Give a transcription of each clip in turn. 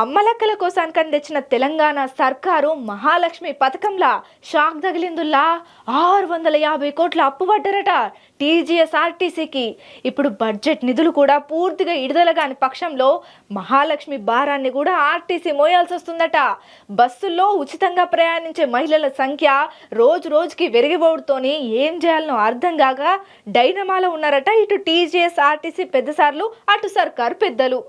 అమ్మలక్కల కోసానికని తెచ్చిన తెలంగాణ సర్కారు మహాలక్ష్మి పథకంలా షాక్ తగిలిందుల్లా ఆరు వందల యాభై కోట్ల అప్పు పడ్డారట టీజీఎస్ ఆర్టీసీకి ఇప్పుడు బడ్జెట్ నిధులు కూడా పూర్తిగా విడుదల కాని పక్షంలో మహాలక్ష్మి భారాన్ని కూడా ఆర్టీసీ మోయాల్సి వస్తుందట బస్సుల్లో ఉచితంగా ప్రయాణించే మహిళల సంఖ్య రోజు రోజుకి వెరిగిపోవడంతోనే ఏం చేయాలనో అర్థం కాక డైనమాలో ఉన్నారట ఇటు టీజీఎస్ ఆర్టీసీ పెద్దసార్లు అటు సర్కారు పెద్దలు.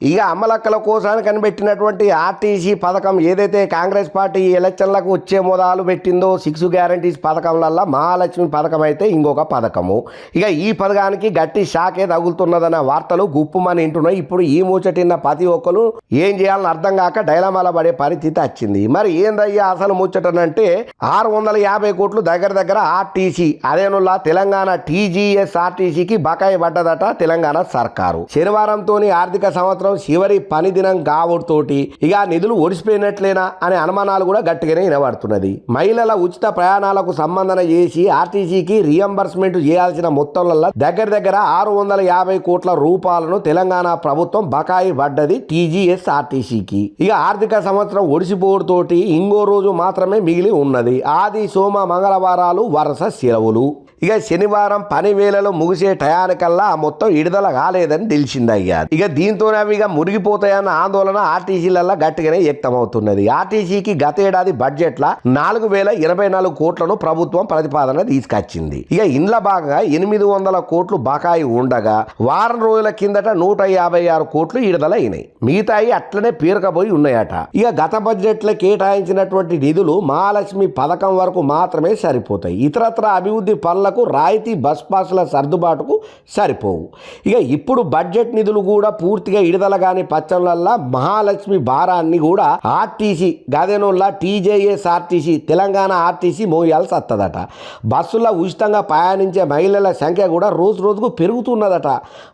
ఇక అమ్మలక్కల కోసం కనిపెట్టినటువంటి ఆర్టీసీ పథకం ఏదైతే కాంగ్రెస్ పార్టీ ఎలక్షన్లకు వచ్చే మొదలు పెట్టిందో సిక్స్ గ్యారంటీస్ పథకంలల్లా మహాలక్ష్మి పథకం అయితే ఇంకొక పథకము. ఇక ఈ పథకానికి గట్టి షాకే తగులుతున్నదన్న వార్తలు గుప్పుమని వింటున్నాయి ఇప్పుడు ఈ ముచ్చటిన్న ప్రతి ఒక్కరు ఏం చేయాలని అర్థం కాక డైలమాల పడే పరిస్థితి వచ్చింది. మరి ఏందయ్యా అసలు ముచ్చటనంటే ఆరు వందల యాభై కోట్లు దగ్గర దగ్గర ఆర్టీసీ అదేనుల్లా తెలంగాణ టీజీఎస్ ఆర్టీసీకి బకాయి పడ్డదట తెలంగాణ సర్కారు. శనివారంతోని ఆర్థిక సంవత్సరం చివరి పని దినం కావుడుతోటి ఇక నిధులు ఒడిసిపోయినట్లేనా అనే అనుమానాలు కూడా గట్టిగానే వినబడుతున్నది. మహిళల ఉచిత ప్రయాణాలకు సంబంధన చేసి ఆర్టీసీకి రియంబర్స్మెంట్ చేయాల్సిన మొత్తంలో దగ్గర దగ్గర ఆరు వందల యాభై కోట్ల రూపాయలను తెలంగాణ ప్రభుత్వం బకాయి పడ్డది టీజీఎస్ ఆర్టీసీకి ఇక ఆర్థిక సంవత్సరం ఒడిసిపోవుడుతోటి ఇంకో రోజు మాత్రమే మిగిలి ఉన్నది. ఆది సోమ మంగళవారాలు వరుస సెలవులు. ఇక శనివారం పని వేళలో ముగిసే టయానికల్లా ఆ మొత్తం విడుదల కాలేదని తెలిసిందయ్యారు ఇక దీంతో అవి ఇక మురిగిపోతాయన్న ఆందోళన ఆర్టీసీలలో గట్టిగానే వ్యక్తమవుతున్నది. ఆర్టీసీకి గతేడాది బడ్జెట్ల నాలుగు వేల ఇరవై నాలుగు కోట్లను ప్రభుత్వం ప్రతిపాదన తీసుకొచ్చింది. ఇక ఇండ్ల భాగంగా ఎనిమిది వందల కోట్లు బకాయి ఉండగా వారం రోజుల కిందట నూట యాభై ఆరు కోట్లు విడుదల అయినాయి మిగతాయి అట్లనే పేరుకపోయి ఉన్నాయట. ఇక గత బడ్జెట్లో కేటాయించినటువంటి నిధులు మహాలక్ష్మి పథకం వరకు మాత్రమే సరిపోతాయి. ఇతరత్ర అభివృద్ధి పనులకు రాయితీ బస్ పాసుల సర్దుబాటుకు సరిపోవు. ఇక ఇప్పుడు బడ్జెట్ నిధులు కూడా పూర్తిగా విడుదల కాని పచ్చళ్ళల్లా మహాలక్ష్మి భారాన్ని కూడా ఆర్టీసీ గదెనోళ్ళ టీజేఎస్ ఆర్టీసీ తెలంగాణ ఆర్టీసీ మోయాల్సి వస్తుందట బస్సులో ఉచితంగా ప్రయాణించే మహిళల సంఖ్య కూడా రోజు రోజుకు పెరుగుతున్నదట.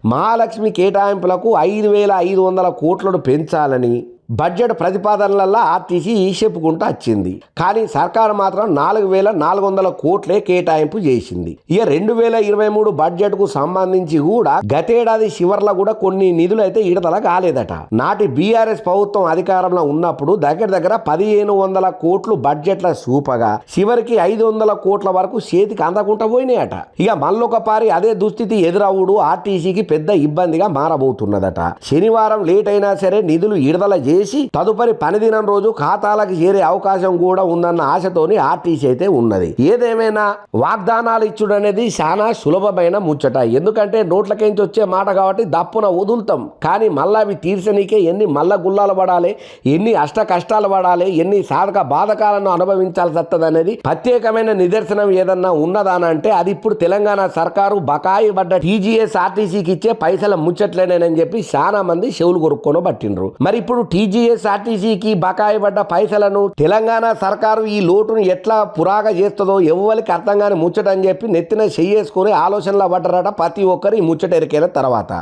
మహాలక్ష్మి కేటాయింపులకు ఐదు వేల ఐదు వందల కోట్లను పెంచాలని బడ్జెట్ ప్రతిపాదనలల్లో ఆర్టీసీ చెప్పుకుంటూ వచ్చింది. కానీ సర్కారు మాత్రం నాలుగు వేల నాలుగు వందల కోట్లే కేటాయింపు చేసింది. ఇక రెండు వేల ఇరవై మూడు బడ్జెట్కు సంబంధించి కూడా గతేడాది చివర్లో కూడా కొన్ని నిధులు అయితే విడుదల కాలేదట. నాటి బీఆర్ఎస్ ప్రభుత్వం అధికారంలో ఉన్నప్పుడు దగ్గర దగ్గర పదిహేను వందల కోట్లు బడ్జెట్ల సూపగా చివరికి ఐదు వందల కోట్ల వరకు చేతికి అందకుండా పోయినాయట. ఇక మళ్ళొక పారి అదే దుస్థితి ఎదురవుడు ఆర్టీసీకి పెద్ద ఇబ్బందిగా మారబోతున్నదట. శనివారం లేట్ అయినా సరే నిధులు విడుదల చేసి తదుపరి పనిదినం రోజు ఖాతాలకు చేరే అవకాశం కూడా ఉందన్న ఆశతోని ఆర్టీసీ అయితే ఉన్నది. ఏదేమైనా వాగ్దానాలు ఇచ్చుడు అనేది చాలా సులభమైన ముచ్చట. ఎందుకంటే నోట్లకేంచి వచ్చే మాట కాబట్టి దప్పున వదులుతాం. కానీ మళ్ళా అవి తీర్చనీకే ఎన్ని మల్ల గుల్లాలు పడాలి ఎన్ని అష్ట కష్టాలు పడాలి ఎన్ని సాధక బాధకాలను అనుభవించాల్సి వస్తుంది అనేది ప్రత్యేకమైన నిదర్శనం ఏదన్నా ఉన్నదానంటే అది ఇప్పుడు తెలంగాణ సర్కారు బకాయి పడ్డ టీజీఎస్ ఆర్టీసీకి ఇచ్చే పైసల ముచ్చట్లేనని చెప్పి చాలా మంది చెవులు కొరుక్కొని పట్టిండ్రు మరి ఇప్పుడు టీజీ టీజీఎస్ఆర్టీసీకి బకాయి పడ్డ పైసలను తెలంగాణ సర్కారు ఈ లోటును ఎట్లా పురాగా చేస్తుందో ఎవ్వరికి అర్థం కాని ముచ్చట అని చెప్పి నెత్తిన చెయ్యేసుకుని ఆలోచనలో పడ్డరట ప్రతి ఒక్కరు ఈ ముచ్చట ఎరికైన తర్వాత.